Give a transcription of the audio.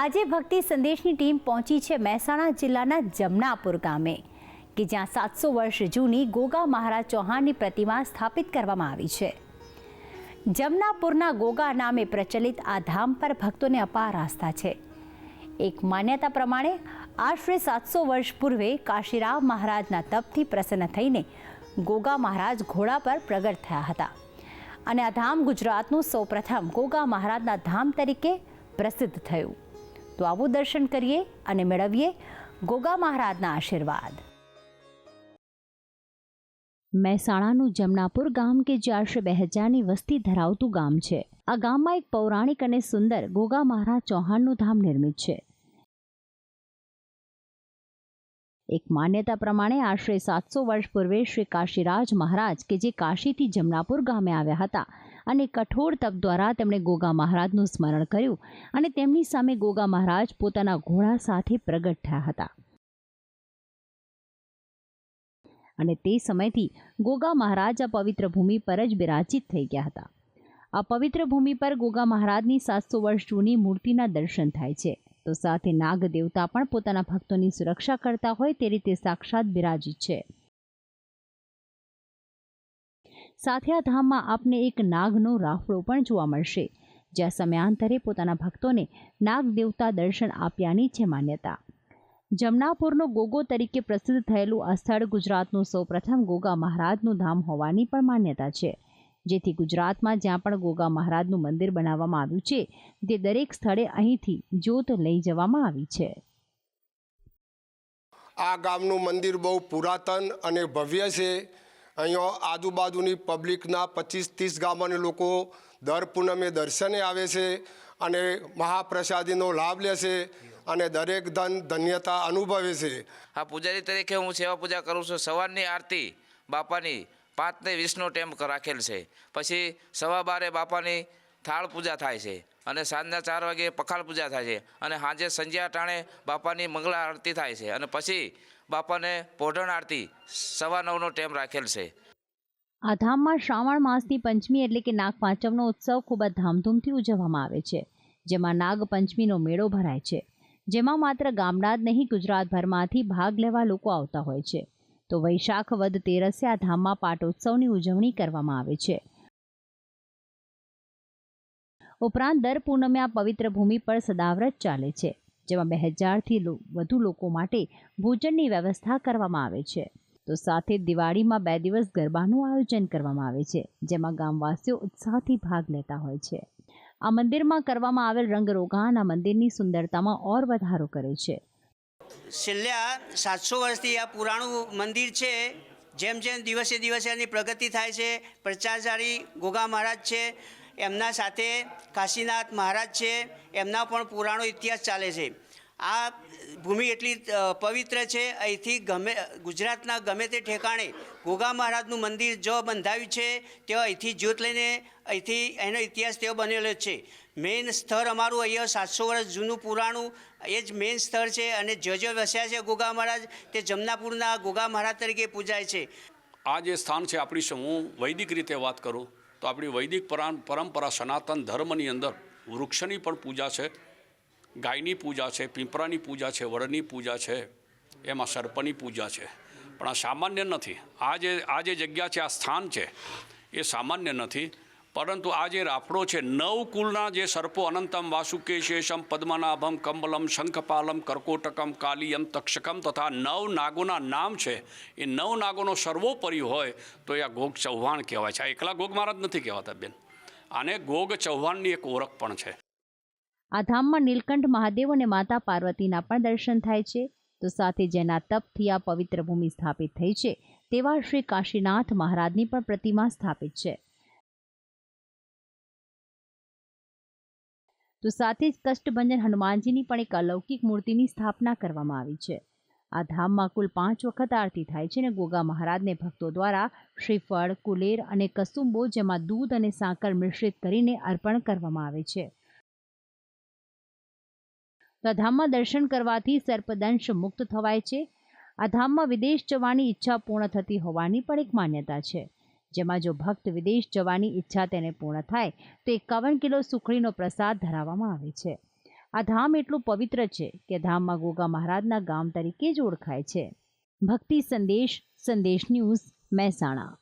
આજે ભક્તિ સંદેશની ટીમ પહોંચી છે મહેસાણા જિલ્લાના જમનાપુર ગામે, કે જ્યાં સાતસો વર્ષ જૂની ગોગા મહારાજ ચૌહાણની પ્રતિમા સ્થાપિત કરવામાં આવી છે. જમનાપુરના ગોગા નામે પ્રચલિત આ ધામ પર ભક્તોને અપાર આસ્થા છે. એક માન્યતા પ્રમાણે, આશરે સાતસો વર્ષ પૂર્વે કાશીરામ મહારાજના તપથી પ્રસન્ન થઈને ગોગા મહારાજ ઘોડા પર પ્રગટ થયા હતા. અને આ ધામ ગુજરાતનું સૌપ્રથમ ગોગા મહારાજના ધામ તરીકે પ્રસિદ્ધ થયું. તો આવું દર્શન કરીએ અને મેળવીએ ગોગા મહારાજના આશીર્વાદ. મહેસાણાનું જમનાપુર ગામ કે જે આશરે બે હજારની વસ્તી ધરાવતું ગામ છે. આ ગામમાં એક પૌરાણિક અને સુંદર ગોગા મહારાજ ચૌહાણનું ધામ નિર્મિત છે. એક માન્યતા પ્રમાણે આશરે સાતસો વર્ષ પૂર્વે શ્રી કાશીરાજ મહારાજ કે જે કાશીથી જમનાપુર ગામે આવ્યા હતા અને કઠોર તપ દ્વારા તેમણે ગોગા મહારાજનું સ્મરણ કર્યું અને તેમની સામે ગોગા મહારાજ પોતાના ઘોડા સાથે પ્રગટ થયા હતા. અને તે સમયથી ગોગા મહારાજ આ પવિત્ર ભૂમિ પર જ બિરાજિત થઈ ગયા હતા. આ પવિત્ર ભૂમિ પર ગોગા મહારાજની સાતસો વર્ષ જૂની મૂર્તિના દર્શન થાય છે. તો સાથે નાગ દેવતા પણ પોતાના ભક્તોની સુરક્ષા કરતા હોય તે રીતે સાક્ષાત બિરાજિત છે. સાથે આ ધામમાં આપને એક નાગનો રાફડો પણ જોવા મળશે. જ્યાં સમયાંતરે પોતાના ભક્તોને નાગ દેવતા દર્શન આપ્યાની છે માન્યતા. જમનાપુરનો ગોગો તરીકે પ્રસિદ્ધ થયેલું આ સ્થળ ગુજરાતનું સૌપ્રથમ ગોગા મહારાજનું ધામ હોવાની પણ માન્યતા છે. જેથી ગુજરાતમાં જ્યાં પણ ગોગા મહારાજનું મંદિર બનાવવામાં આવ્યું છે, તે દરેક સ્થળે અહીંથી જ્યોત લઈ જવામાં આવી છે. આ ગામનું મંદિર બહુ પુરાતન અને ભવ્ય છે. અહીંયા આજુબાજુની પબ્લિકના પચીસ ત્રીસ ગામોના લોકો દર પૂનમે દર્શને આવે છે અને મહાપ્રસાદીનો લાભ લે છે અને દરેક ધન ધન્યતા અનુભવે છે. આ પૂજારી તરીકે હું સેવા પૂજા કરું છું. સવારની આરતી બાપાની પાંચને વીસનો ટેમ્પ રાખેલ છે. પછી સવા બારે બાપાની થાળ પૂજા થાય છે. અને સાંજના ચાર વાગે પખાલ પૂજા થાય છે. અને સાંજે સંજ્યા ટાણે બાપાની મંગળા આરતી થાય છે. અને પછી બાપાને પોઢણ આરતી સવા નવનો ટેમ રાખેલ છે. આ ધામમાં શ્રાવણ માસની પંચમી એટલે કે નાગ પાંચમનો ઉત્સવ ખૂબ જ ધામધૂમથી ઉજવવામાં આવે છે. જેમાં નાગ પંચમીનો મેળો ભરાય છે. જેમાં માત્ર ગામડા જ નહીં, ગુજરાતભરમાંથી ભાગ લેવા લોકો આવતા હોય છે. તો વૈશાખ વદ તેરસે આ ધામમાં પાટોત્સવની ઉજવણી કરવામાં આવે છે. ઉપરાંત દર પૂનમે આ પવિત્ર ભૂમિ પર સદાવ્રત ચાલે છે, જેમાં બે હજારથી વધુ લોકો માટે ભોજનની વ્યવસ્થા કરવામાં આવે છે. તો સાથે દિવાળીમાં બે દિવસ ગરબાનું આયોજન કરવામાં આવે છે, જેમાં ગામવાસીઓ ઉત્સાહથી ભાગ લેતા હોય છે. આ મંદિરમાં કરવામાં આવેલ રંગરોગાન આ મંદિરની સુંદરતામાં ઓર વધારો કરે છે. છેલ્લા સાતસો વર્ષથી આ પુરાણું મંદિર છે, જેમ જેમ દિવસે દિવસે એની પ્રગતિ થાય છે પ્રચારચારી ગોગા મહારાજ છે એમના સાથે કાશીનાથ મહારાજ છે, એમના પણ પુરાણો ઇતિહાસ ચાલે છે. આ ભૂમિ એટલી પવિત્ર છે, અહીંથી ગમે, ગુજરાતના ગમે તે ઠેકાણે ગોગા મહારાજનું મંદિર જો બંધાવ્યું છે, તેઓ અહીંથી જ્યોત લઈને અહીંથી એનો ઇતિહાસ તેઓ બનેલો છે. મેઇન સ્થળ અમારું અહીંયા સાતસો વર્ષ જૂનું પુરાણું, એ જ મેઇન સ્થળ છે અને જે જે વસ્યા છે ગોગા મહારાજ, તે જમનાપુરના ગોગા મહારાજ તરીકે પૂજાય છે. આ જે સ્થાન છે આપણી શું હું વૈદિક રીતે વાત કરું તો આપણી વૈદિક પરા- પરંપરા સનાતન ધર્મની અંદર વૃક્ષની પણ પૂજા છે, ગાયની પૂજા છે પીંપરાની પૂજા છે, વડની પૂજા છે, એમાં સર્પની પૂજા છે. પણ આ સામાન્ય નથી. આ જે આ જે જગ્યા છે, આ સ્થાન છે, એ સામાન્ય નથી. પરંતુ આ જે રાફડો છે નવ કુલના જે સર્પો, અનંતમ વાસુકેશેષમ પદ્મનાભમ કમલમ શંખપાલમ, કર્કોટકમ, કાલિયમ, તક્ષકમ તથા નવ નાગોના નામ છે, એ નવ નાગોનો સર્વોપરી હોય, તો એ આ ગોગ ચૌહાણ કહેવાય છે. આ એકલા ગોગ મહારાજ નથી કહેવાતા બેન. આને ગોગ ચૌહાણની એક ઓળખ પણ છે. આ ધામમાં નીલકંઠ મહાદેવ અને માતા પાર્વતીના પણ દર્શન થાય છે. તો સાથે જેના તપથી આ પવિત્ર ભૂમિ સ્થાપિત થઈ છે, તેવા શ્રી કાશીનાથ મહારાજની પણ પ્રતિમા સ્થાપિત છે. તો સાથે જ કષ્ટભંજન હનુમાનજીની પણ એક અલૌકિક મૂર્તિની સ્થાપના કરવામાં આવી છે. આ ધામમાં કુલ પાંચ વખત આરતી થાય છે અને ગોગા મહારાજને ભક્તો દ્વારા શ્રીફળ, કુલેર અને કસુંબો જેમાં દૂધ અને સાકર મિશ્રિત કરીને અર્પણ કરવામાં આવે છે. તો ધામમાં દર્શન કરવાથી સર્પદંશ મુક્ત થવાય છે. આ ધામમાં વિદેશ જવાની ઈચ્છા પૂર્ણ થતી હોવાની પણ એક માન્યતા છે. જેમાં જો ભક્ત વિદેશ જવાની ઈચ્છા તેને પૂર્ણ થાય, તો એકાવન કિલો સુખડીનો પ્રસાદ ધરાવવામાં આવે છે. આ ધામ એટલું પવિત્ર છે કે ધામમાં ગોગા મહારાજના ગામ તરીકે જ ઓળખાય છે. ભક્તિ સંદેશ સંદેશ ન્યૂઝ મહેસાણા.